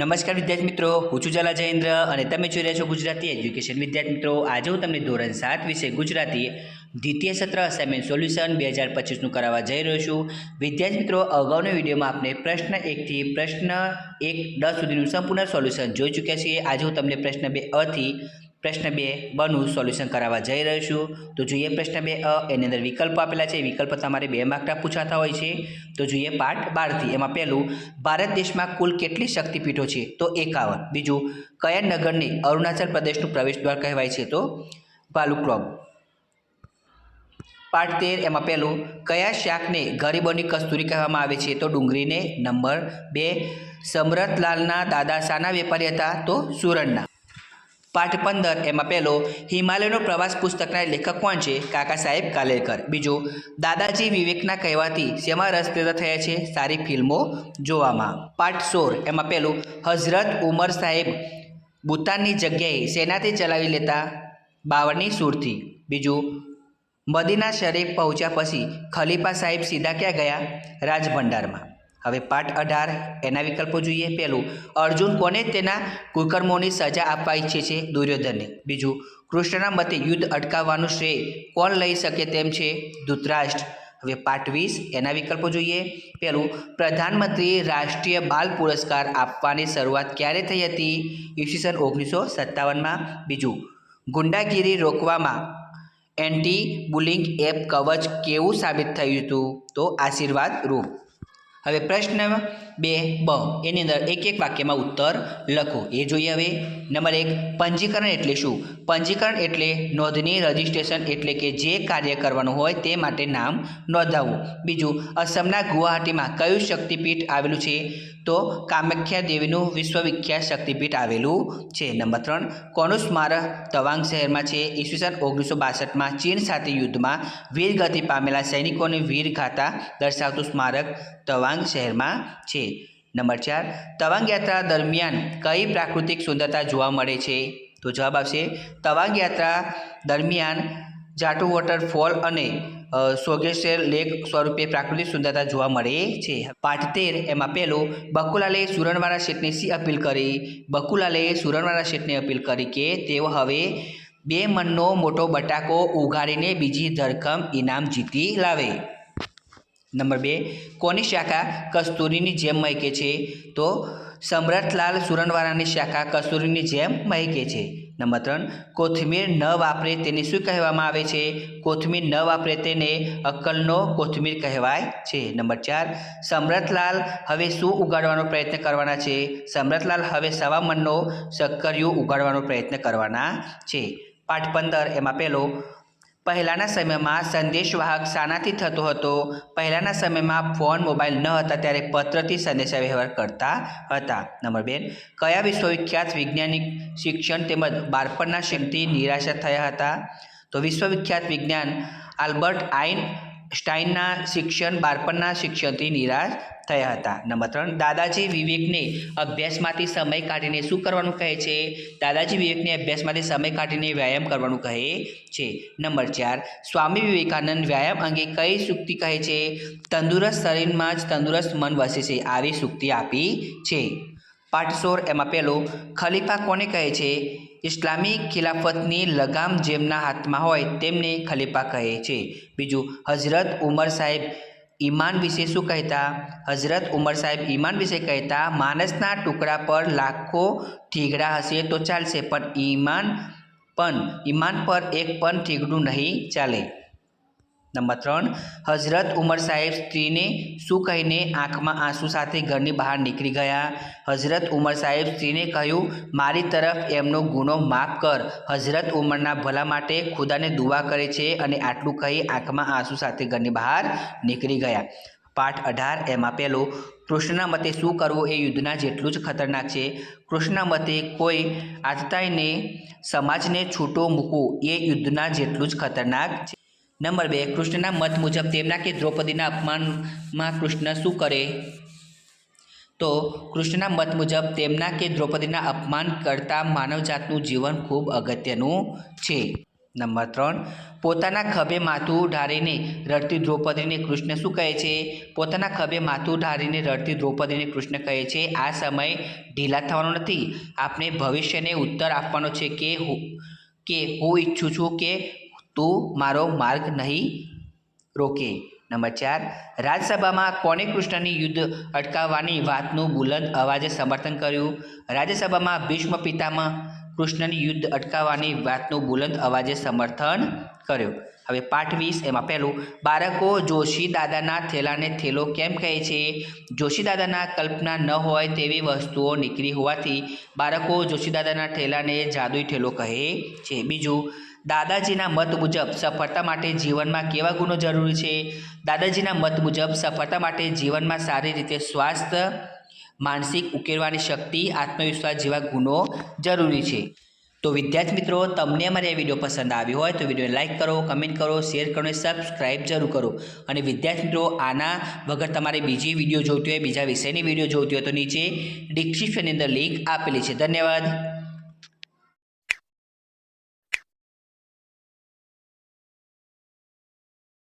નમસ્કાર વિદ્યાર્થી મિત્રો, હું છું જલા જયેન્દ્ર અને તમે જોઈ રહ્યા છો ગુજરાતી એજ્યુકેશન. વિદ્યાર્થી મિત્રો, આજે હું તમને ધોરણ સાત વિશે ગુજરાતી દ્વિતીય સત્ર અસાઇનમેન્ટ સોલ્યુશન બે હજાર પચીસનું કરાવવા જઈ રહ્યો છું. વિદ્યાર્થી મિત્રો, અગાઉના વિડીયોમાં આપણે પ્રશ્ન એકથી પ્રશ્ન એક દસ સુધીનું સંપૂર્ણ સોલ્યુશન જોઈ ચૂક્યા છીએ. આજે હું તમને પ્રશ્ન બે અથી પ્રશ્ન બે, બનું સોલ્યુશન કરાવવા જઈ રહ્યો છું. તો જોઈએ પ્રશ્ન બે અ, એની અંદર વિકલ્પો આપેલા છે. વિકલ્પ તમારે બે માર્કના પૂછાતા હોય છે. તો જોઈએ પાઠ બારથી, એમાં પહેલું, ભારત દેશમાં કુલ કેટલી શક્તિપીઠો છે? તો એકાવન. બીજું, કયા નગરને અરુણાચલ પ્રદેશનું પ્રવેશદ્વાર કહેવાય છે? તો ભાલુક્લોબ પાઠ તેર, એમાં પહેલું, કયા શાકને ગરીબોની કસ્તુરી કહેવામાં આવે છે? તો ડુંગળીને નંબર બે સમરતલાલના દાદા શાના વેપારી હતા. તો સુરણના પાઠ પંદર એમાં પહેલો, હિમાલયનો પ્રવાસ પુસ્તકના લેખક કોણ છે? કાકા સાહેબ કાલેલકર બીજું, દાદાજી વિવેકના કહેવાથી શેમાં રસ પેદા થયા છે? સારી ફિલ્મો જોવામાં. પાઠ સોળ એમાં પહેલું, હઝરત ઉમર સાહેબ ભૂતાનની જગ્યાએ સેનાથી ચલાવી લેતા બાવરની સુરથી. બીજું, મદીના શરીફ પહોંચ્યા પછી ખલીફા સાહેબ સીધા ક્યાં ગયા? રાજભંડારમાં. હવે પાઠ અઢાર, એના વિકલ્પો જોઈએ. પહેલું, અર્જુન કોને તેના કુકર્મોની સજા આપવા ઈચ્છે છે? દુર્યોધનને. બીજું, કૃષ્ણના મતે યુદ્ધ અટકાવવાનું શ્રેય કોણ લઈ શકે તેમ છે? ધૃતરાષ્ટ્ર. હવે પાઠ વીસ, એના વિકલ્પો જોઈએ. પહેલું પ્રધાનમંત્રી રાષ્ટ્રીય બાલ પુરસ્કાર આપવાની શરૂઆત ક્યારે થઈ હતી? ઈસવીસન ઓગણીસો સત્તાવનમાં. બીજું, ગુંડાગીરી રોકવામાં એન્ટી બુલિંગ એપ કવચ કેવું સાબિત થયું હતું? તો આશીર્વાદ રૂપ હવે પ્રશ્ન બે બ. એની અંદર એક એક વાક્યમાં ઉત્તર લખો. એ જોઈએ હવે. નંબર એક, પંજીકરણ એટલે શું? પંજીકરણ એટલે નોંધણી, રજિસ્ટ્રેશન એટલે કે જે કાર્ય કરવાનું હોય તે માટે નામ નોંધાવવું. બીજું, અસમના ગુવાહાટીમાં કયું શક્તિપીઠ આવેલું છે? તો કામાખ્યા દેવીનું વિશ્વવિખ્યાત શક્તિપીઠ આવેલું છે. નંબર ત્રણ કોનું સ્મારક તવાંગ શહેરમાં છે? ઈસવીસન ઓગણીસો બાસઠમાં ચીન સાથે યુદ્ધમાં વીરગતિ પામેલા સૈનિકોની વીરગાથા દર્શાવતું સ્મારક તવાંગ શહેરમાં છે. નંબર ચાર, તવાંગ યાત્રા દરમિયાન કઈ પ્રાકૃતિક સુંદરતા જોવા મળે છે? તો જવાબ આવશે, તવાંગ યાત્રા દરમિયાન જાટુ વોટરફોલ અને સોગેશ્વર લેક સ્વરૂપે પ્રાકૃતિક સુંદરતા જોવા મળે છે. પાઠ તેર, એમાં પહેલું બકુલાલે સુરણવાળા શેઠને સી અપીલ કરી? બકુલાલે સુરણવાળા શેઠને અપીલ કરી કે તેઓ હવે બે મનનો મોટો બટાકો ઉગાડીને બીજી ધરખમ ઇનામ જીતી લાવે. નંબર બે, કોની શાખા કસ્તુરીની જેમ મહેકે છે? તો સમરથલાલ સુરણવાળાની શાખા કસ્તુરીની જેમ મહેકે છે. નંબર ત્રણ, કોથમીર ન વાપરે તેને શું કહેવામાં આવે છે? કોથમીર ન વાપરે તેને અક્કલનો કોથમીર કહેવાય છે. નંબર ચાર સમરથલાલ હવે શું ઉગાડવાનો પ્રયત્ન કરવાના છે? સમરથલાલ હવે સવા મનનો શક્કરિયું ઉગાડવાનો પ્રયત્ન કરવાના છે. પાઠ પંદર, એમાં પહેલો પહેલાંના સમયમાં સંદેશવાહક શાનાથી થતો હતો. પહેલાંના સમયમાં ફોન, મોબાઈલ ન હતા, ત્યારે પત્રથી સંદેશા વ્યવહાર કરતા હતા. નંબર બે, કયા વિશ્વવિખ્યાત વૈજ્ઞાનિક શિક્ષણ તેમજ બાળપણના શિક્ષણથી નિરાશા થયા હતા? તો વિશ્વવિખ્યાત વિજ્ઞાન આલ્બર્ટ આઇન સ્ટાઇનના શિક્ષણ, બાળપણના શિક્ષણથી નિરાશ થયા હતા. નંબર ત્રણ, દાદાજી વિવેકને અભ્યાસમાંથી સમય કાઢીને શું કરવાનું કહે છે? દાદાજી વિવેકને અભ્યાસમાંથી સમય કાઢીને વ્યાયામ કરવાનું કહે છે. નંબર ચાર, સ્વામી વિવેકાનંદ વ્યાયામ અંગે કઈ સુક્તિ કહે છે? તંદુરસ્ત શરીરમાં જ તંદુરસ્ત મન વસે છે આવી સુક્તિ આપી છે. પાઠ સોળ, એમાં પહેલો, ખલીફા કોને કહે છે? ઇસ્લામી ખિલાફતની લગામ જેમના હાથમાં હોય તેમને ખલીફા કહે છે. બીજું, હઝરત ઉમર સાહેબ ઈમાન વિશે શું કહેતા? હઝરત ઉમર સાહેબ ઈમાન વિશે કહેતા, માણસના ટુકડા પર લાખો ઠીગડા હશે તો ચાલશે, પણ ઈમાન પણ, ઈમાન પર એક પણ ઠીગડું નહીં ચાલે. નંબર ત્રણ, હઝરત ઉમર સાહેબ સ્ત્રીને શું કહીને આંખમાં આંસુ સાથે ઘરની બહાર નીકળી ગયા? હઝરત ઉમર સાહેબ સ્ત્રીને કહ્યું, મારી તરફ એમનો ગુનો માફ કર. હઝરત ઉમરના ભલા માટે ખુદાને દુઆ કરે છે અને આટલું કહી આંખમાં આંસુ સાથે ઘરની બહાર નીકળી ગયા. પાઠ અઢાર એમાં પહેલું, કૃષ્ણના મતે શું કરવું એ યુદ્ધના જેટલું જ ખતરનાક છે. કૃષ્ણના મતે કોઈ આતતાઈને સમાજને છૂટો મૂકવું એ યુદ્ધના જેટલું જ ખતરનાક છે. નંબર બે, કૃષ્ણના મત મુજબ તેમના કે દ્રૌપદીના અપમાનમાં કૃષ્ણ શું કરે? તો કૃષ્ણના મત મુજબ તેમના કે દ્રૌપદીના અપમાન કરતા માનવજાતનું જીવન ખૂબ અગત્યનું છે. નંબર ત્રણ, પોતાના ખભે માથું ઢારીને રડતી દ્રૌપદીને કૃષ્ણ શું કહે છે? પોતાના ખભે માથું ઢારીને રડતી દ્રૌપદીને કૃષ્ણ કહે છે, આ સમય ઢીલા થવાનો નથી. આપણે ભવિષ્યને ઉત્તર આપવાનો છે કે કે હું ઈચ્છું છું કે તું મારો માર્ગ નહીં રોકે. નંબર ચાર, રાજ્યસભામાં કોણે કૃષ્ણની યુદ્ધ અટકાવવાની વાતનું બુલંદ અવાજે સમર્થન કર્યું? રાજ્યસભામાં ભીષ્મ પિતામહ કૃષ્ણની યુદ્ધ અટકાવવાની વાતનું બુલંદ અવાજે સમર્થન કર્યું. હવે પાઠ વીસ, એમાં પહેલું, બાળકો, જોશી દાદાના થેલાને થેલો કેમ કહે છે? જોશી દાદાના કલ્પના ન હોય તેવી વસ્તુઓ નીકળી હોવાથી બાળકો જોશી દાદાના ઠેલાને જાદુઈ ઠેલો કહે છે. બીજું દાદાજીના મત મુજબ સફળતા માટે જીવનમાં કેવા ગુણો જરૂરી છે? દાદાજીના મત મુજબ સફળતા માટે જીવનમાં સારી રીતે સ્વાસ્થ્ય, માનસિક ઉકેલવાની શક્તિ, આત્મવિશ્વાસ જેવા ગુણો જરૂરી છે. તો વિદ્યાર્થી મિત્રો, તમને અમારી આ વીડિયો પસંદ આવ્યો હોય તો વિડીયોને લાઇક કરો, કમેન્ટ કરો, શેર કરો અને સબસ્ક્રાઇબ જરૂર કરો. અને વિદ્યાર્થી મિત્રો, આના વગર તમારે બીજી વીડિયો જોઈતી હોય, બીજા વિષયની વીડિયો જોઈતી હોય તો નીચે ડિસ્ક્રિપ્શનની અંદર લિંક આપેલી છે. ધન્યવાદ.